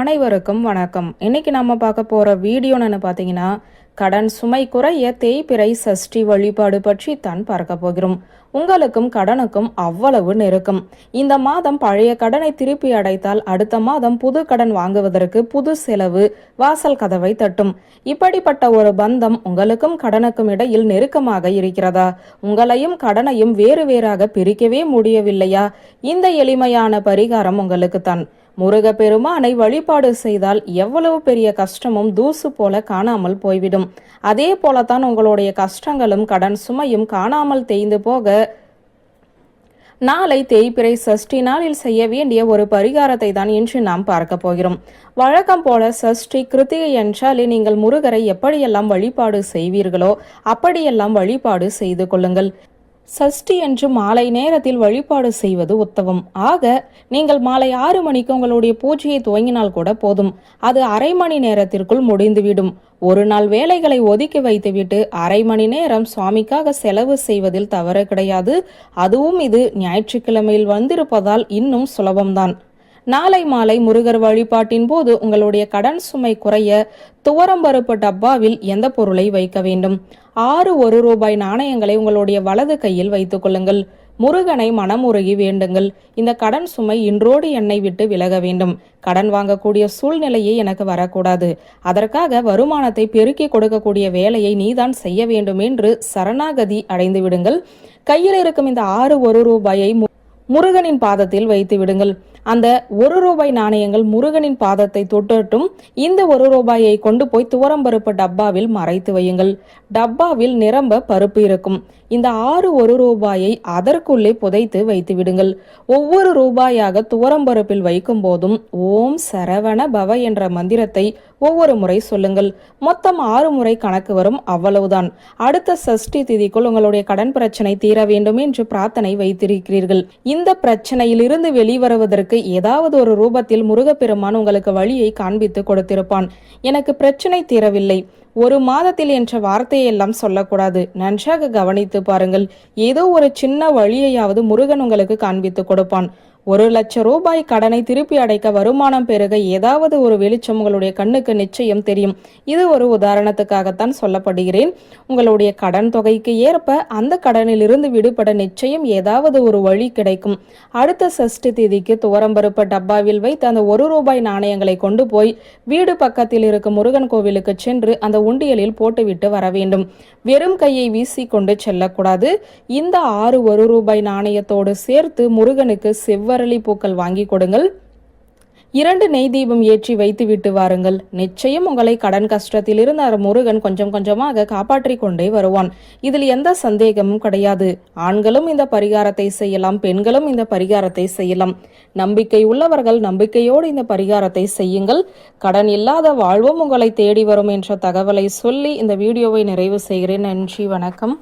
அனைவருக்கும் வணக்கம். இன்னைக்கு நம்ம பார்க்க போற வீடியோன்னு பார்த்தீங்கன்னா கடன் சுமை குறைய தேய்பிறை சஷ்டி வழிபாடு பற்றி தான் பார்க்க போகிறோம். உங்களுக்கும் கடனுக்கும் அவ்வளவு நெருக்கம். இந்த மாதம் பழைய கடனை திருப்பி அடைத்தால் அடுத்த மாதம் புது கடன் வாங்குவதற்கு புது செலவு வாசல் கதவை தட்டும். இப்படிப்பட்ட ஒரு பந்தம் உங்களுக்கும் கடனுக்கும் இடையில் நெருக்கமாக இருக்கிறதா? உங்களையும் கடனையும் வேறு வேறாக பிரிக்கவே முடியவில்லையா? இந்த எளிமையான பரிகாரம் உங்களுக்கு தான். முருகப்பெருமானை வழிபாடு செய்தால் எவ்வளவு பெரிய கஷ்டமும் தூசு போல காணாமல் போய்விடும். அதே போலத்தான் உங்களுடைய கஷ்டங்களும் கடன் சுமையும் காணாமல் தேய்ந்து போக நாளை தேய்பிறை சஷ்டி நாளில் செய்ய வேண்டிய ஒரு பரிகாரத்தை தான் இன்று நாம் பார்க்க போகிறோம். வழக்கம் போல சஷ்டி கிருத்திகை என்றாலே நீங்கள் முருகரை எப்படியெல்லாம் வழிபாடு செய்வீர்களோ அப்படியெல்லாம் வழிபாடு செய்து கொள்ளுங்கள். சஷ்டி என்று மாலை நேரத்தில் வழிபாடு செய்வது உத்தமம் ஆக நீங்கள் மாலை ஆறு மணிக்கு உங்களுடைய பூஜையை துவங்கினால் கூட போதும். அது அரை மணி நேரத்திற்குள் முடிந்துவிடும். ஒரு நாள் வேலைகளை ஒதுக்கி வைத்துவிட்டு அரை மணி நேரம் சுவாமிக்காக செலவு செய்வதில் தவறு கிடையாது. அதுவும் இது ஞாயிற்றுக்கிழமையில் வந்திருப்பதால் இன்னும் சுலபம்தான். நாளை மாலை முருகர் வழிபாட்டின் போது உங்களுடைய கடன் சுமை குறைய துவரம்பருப்பு டப்பாவில் எந்த பொருளை வைக்க வேண்டும்? ஆறு ஒரு ரூபாய் நாணயங்களை உங்களுடைய வலது கையில் வைத்துக் கொள்ளுங்கள். முருகனை மனமுருகி வேண்டுங்கள். இந்த கடன் சுமை இன்றோடு என்னை விட்டு விலக வேண்டும். கடன் வாங்கக்கூடிய சூழ்நிலையே எனக்கு வரக்கூடாது. அதற்காக வருமானத்தை பெருக்கி கொடுக்கக்கூடிய வேலையை நீதான் செய்ய வேண்டும் என்று சரணாகதி அடைந்து விடுங்கள். கையில் இருக்கும் இந்த ஆறு ஒரு ரூபாயை முருகனின் பாதத்தில் வைத்து விடுங்கள். அந்த ஒரு ரூபாய் நாணயங்கள் முருகனின் பாதத்தை தொட்டட்டும் இந்த ஒரு ரூபாயை கொண்டு போய் துவரம்பருப்பு டப்பாவில் மறைத்து வையுங்கள். டப்பாவில் நிரம்ப பருப்பு இருக்கும். இந்த ஆறு ஒரு ரூபாயை அதற்குள்ளே புதைத்து வைத்து விடுங்கள். ஒவ்வொரு ரூபாயாக துவரம்பருப்பில் வைக்கும் போதும் ஓம் சரவண பவ என்ற மந்திரத்தை ஒவ்வொரு முறை சொல்லுங்கள். மொத்தம் ஆறு முறை கணக்கு வரும் அவ்வளவுதான். அடுத்த சஷ்டி திதிக்குள் உங்களுடைய கடன் பிரச்சனை தீர வேண்டும் என்று பிரார்த்தனை வைத்திருக்கிறீர்கள். இந்த பிரச்சனையிலிருந்து வெளிவருவதற்கு ஏதாவது ஒரு ரூபத்தில் முருகப்பெருமான் உங்களுக்கு வழியை காண்பித்து கொடுத்திருப்பான். எனக்கு பிரச்சனை தீரவில்லை. ஒரு மாதத்தில் என்ற வார்த்தையெல்லாம் சொல்லக்கூடாது. நன்றாக கவனித்து பாருங்கள். ஏதோ ஒரு சின்ன வழியையாவது முருகன் உங்களுக்கு காண்பித்து கொடுப்பான். ஒரு லட்சம் ரூபாய் கடனை திருப்பி அடைக்க வருமானம் பெருக ஏதாவது ஒரு வெளிச்சம் உங்களுடைய கண்ணுக்கு நிச்சயம் தெரியும். இது ஒரு உதாரணத்துக்காகத்தான் சொல்லப்படுகிறேன். உங்களுடைய கடன் தொகைக்கு ஏற்ப அந்த கடனில் இருந்து விடுபட நிச்சயம் ஏதாவது ஒரு வழி கிடைக்கும். அடுத்த சஷ்டி தேதிக்கு துவரம்பருப்ப டப்பாவில் வைத்து அந்த ஒரு ரூபாய் நாணயங்களை கொண்டு போய் வீடு பக்கத்தில் இருக்கும் முருகன் கோவிலுக்கு சென்று அந்த உண்டியலில் போட்டுவிட்டு வர வேண்டும். வெறும் கையை வீசி கொண்டு செல்லக்கூடாது. இந்த ஆறு ஒரு ரூபாய் நாணயத்தோடு சேர்த்து முருகனுக்கு பூக்கள் வாங்கி கொடுங்கள். இரண்டு நெய் தீபம் ஏற்றி வைத்து விட்டு வாருங்கள். நிச்சயம் உங்களை கடன் கஷ்டத்தில் இருந்த முருகன் கொஞ்சம் கொஞ்சமாக காப்பாற்றி கொண்டே வருவான். இதில் எந்த சந்தேகமும் கிடையாது. ஆண்களும் இந்த பரிகாரத்தை செய்யலாம் பெண்களும் இந்த பரிகாரத்தை செய்யலாம். நம்பிக்கை உள்ளவர்கள் நம்பிக்கையோடு இந்த பரிகாரத்தை செய்யுங்கள். கடன் இல்லாத வாழ்வும் உங்களை தேடி வரும் என்ற தகவலை சொல்லி இந்த வீடியோவை நிறைவு செய்கிறேன். நன்றி வணக்கம்.